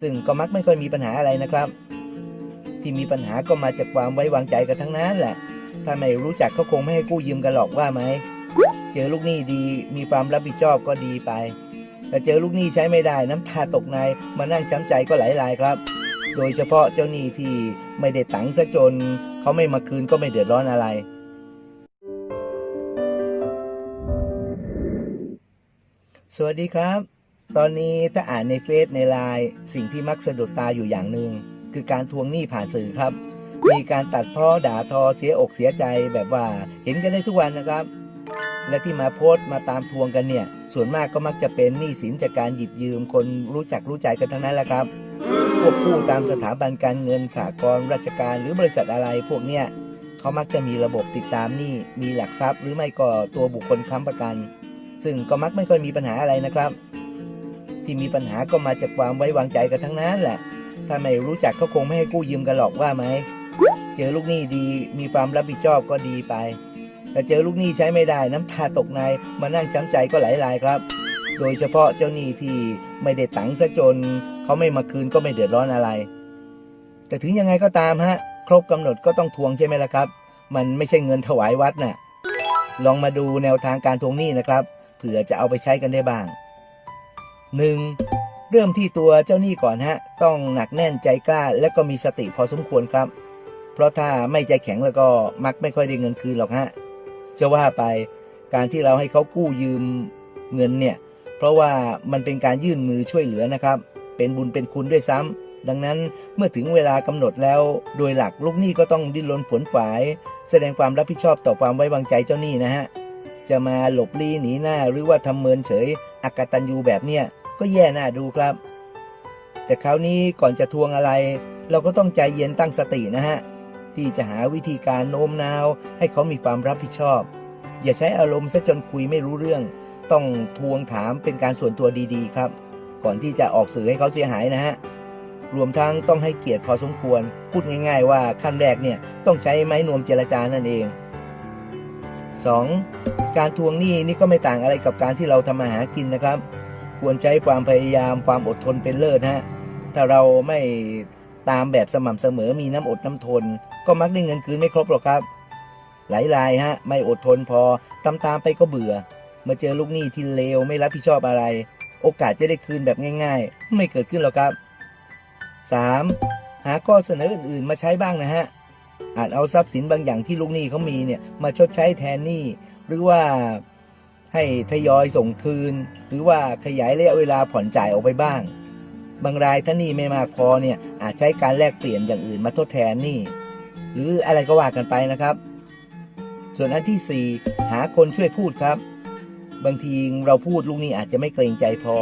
ซึ่งก็มักไม่ค่อยมีปัญหาอะไรนะครับ ที่มีปัญหาก็มาจากความไว้วางใจกันทั้งนั้นแหละ ถ้าไม่รู้จักก็คงไม่ให้กู้ยืมกันหรอกว่าไหม เจอลูกหนี้ดีมีความรับผิดชอบก็ดีไป แต่เจอลูกหนี้ใช้ไม่ได้น้ำตาตกในมานั่งช้ำใจก็หลายๆครับ โดยเฉพาะเจ้าหนี้ที่ไม่ได้ตังค์ซะจน เขาไม่มาคืนก็ไม่เดือดร้อนอะไรสวัสดีครับ ตอนนี้ถ้าอ่านในเฟซในไลน์สิ่งที่มักสะดุดตาอยู่อย่างหนึ่งคือการทวงหนี้ผ่านสื่อครับ มีการตัดพ้อด่าทอเสียอกเสียใจแบบว่าเห็นกันได้ทุกวันนะครับ และที่มาโพสต์มาตามทวงกันเนี่ย ส่วนมากก็มักจะเป็นหนี้สินจากการหยิบยืมคนรู้จักรู้ใจกันทั้งนั้นแหละครับพวกผู้ตามสถาบันการเงินสากลราชการหรือบริษัทอะไรพวกเนี้ยเขามักจะมีระบบติดตามหนี้มีหลักทรัพย์ หรือไม่ก็ตัวบุคคลค้ำประกัน ซึ่งก็มักไม่ค่อยมีปัญหาอะไรนะครับ ที่มีปัญหาก็มาจากความไว้วางใจกันทั้งนั้นแหละ ถ้าไม่รู้จักก็คงไม่ให้กู้ยืมกันหรอกว่าไหม เจอลูกหนี้ดีมีความรับผิดชอบก็ดีไป แต่เจอลูกหนี้ใช้ไม่ได้น้ำตาตกในมานั่งช้ำใจก็หลายๆครับ โดยเฉพาะเจ้าหนี้ที่ไม่ได้ตังค์ซะจนเขาไม่มาคืนก็ไม่เดือดร้อนอะไร แต่ถึงยังไงก็ตามฮะ ครบกำหนดก็ต้องทวงใช่ไหมล่ะครับ มันไม่ใช่เงินถวายวัดน่ะลองมาดูแนวทางการทวงหนี้นะครับ เผื่อจะเอาไปใช้กันได้บ้าง 1. เริ่มที่ตัวเจ้าหนี้ก่อนฮะ ต้องหนักแน่นใจกล้า และก็มีสติพอสมควรครับ เพราะถ้าไม่ใจแข็งแล้วก็มักไม่ค่อยได้เงินคืนหรอกฮะจะว่าไปการที่เราให้เขากู้ยืมเงินเนี่ย เพราะว่ามันเป็นการยื่นมือช่วยเหลือนะครับ เป็นบุญเป็นคุณด้วยซ้ำดังนั้นเมื่อถึงเวลากำหนดแล้ว โดยหลักลูกหนี้ก็ต้องดิ้นรนผลฝ่าย แสดงความรับผิดชอบต่อความไว้วางใจเจ้าหนี้นะฮะจะมาหลบลี้หนีหน้าหรือว่าทำเมินเฉยอากตันยูแบบเนี้ย ก็แย่น้าดูครับ แต่คราวนี้ก่อนจะทวงอะไร เราก็ต้องใจเย็นตั้งสตินะฮะ ที่จะหาวิธีการโน้มน้าว ให้เขามีความรับผิดชอบ อย่าใช้อารมณ์ซะจนคุยไม่รู้เรื่อง ต้องทวงถามเป็นการส่วนตัวดีๆ ครับ ก่อนที่จะออกสื่อให้เขาเสียหายนะฮะรวมทั้งต้องให้เกียรติพอสมควร พูดง่ายๆ ว่าขั้นแรกเนี่ยต้องใช้ไม้นวมเจรจานั่นเอง 2. การทวงหนี้นี่ก็ไม่ต่างอะไรกับการที่เราทำมาหากินนะครับ ควรใช้ความพยายามความอดทนเป็นเลิศฮะถ้าเราไม่ตามแบบสม่ำเสมอมีน้ำอดน้ำทน ก็มักได้เงินคืนไม่ครบหรอกครับ หลายรายฮะ ไม่อดทนพอตามตามๆไปก็เบื่อมาเจอลูกหนี้ที่เลวไม่รับผิดชอบอะไร โอกาสจะได้คืนแบบง่าย ๆ ไม่เกิดขึ้นหรอกครับ 3. หาข้อเสนออื่นๆ มาใช้บ้างนะฮะอาจเอาทรัพย์สินบางอย่างที่ลูกหนี้เขามีเนี่ยมาชดใช้แทนหนี้หรือว่า ให้ทยอยส่งคืน หรือว่าขยายระยะเวลาผ่อนจ่ายออกไปบ้าง บางรายถ้าหนี้ไม่มากพอเนี่ยอาจใช้การแลกเปลี่ยนอย่างอื่นมาทดแทนนี้หรืออะไรก็ว่ากันไปนะครับ ส่วนอันที่ 4 หาคนช่วยพูดครับ บางทีเราพูดลูกหนี้อาจจะไม่เกรงใจพอ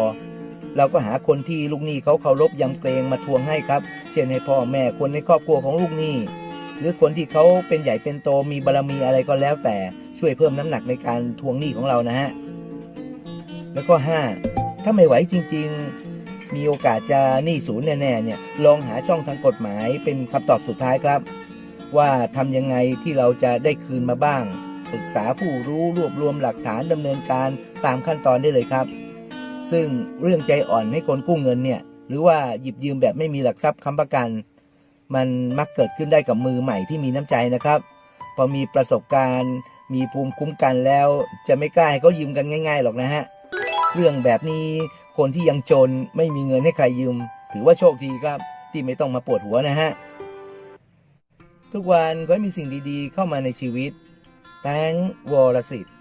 เราก็หาคนที่ลูกหนี้เขาเคารพยำเกรงมาทวงให้ครับ เช่นให้พ่อแม่คนในครอบครัวของลูกหนี้หรือคนที่เขาเป็นใหญ่เป็นโตมีบารมีอะไรก็แล้วแต่ ช่วยเพิ่มน้ำหนักในการทวงหนี้ของเรานะฮะ แล้วก็ 5 ถ้าไม่ไหวจริง ๆ มีโอกาสจะหนี้ศูนย์แน่ๆเนี่ยลองหาช่องทางกฎหมายเป็นคำตอบสุดท้ายครับ ว่าทำยังไงที่เราจะได้คืนมาบ้างปรึกษาผู้รู้รวบรวมหลักฐานดำเนินการตามขั้นตอนได้เลยครับ ซึ่งเรื่องใจอ่อนให้คนกู้เงินเนี่ยหรือว่าหยิบยืมแบบไม่มีหลักทรัพย์ค้ำประกัน มันมักเกิดขึ้นได้กับมือใหม่ที่มีน้ำใจนะครับ พอมีประสบการณ์ มีภูมิคุ้มกันแล้วจะไม่กล้าให้เขายืมกันง่ายๆหรอกนะฮะ เรื่องแบบนี้คนที่ยังจนไม่มีเงินให้ใครยืม ถือว่าโชคดีครับ ที่ไม่ต้องมาปวดหัวนะฮะ ทุกวันก็มีสิ่งดีๆเข้ามาในชีวิต แตงวรสิทธิ์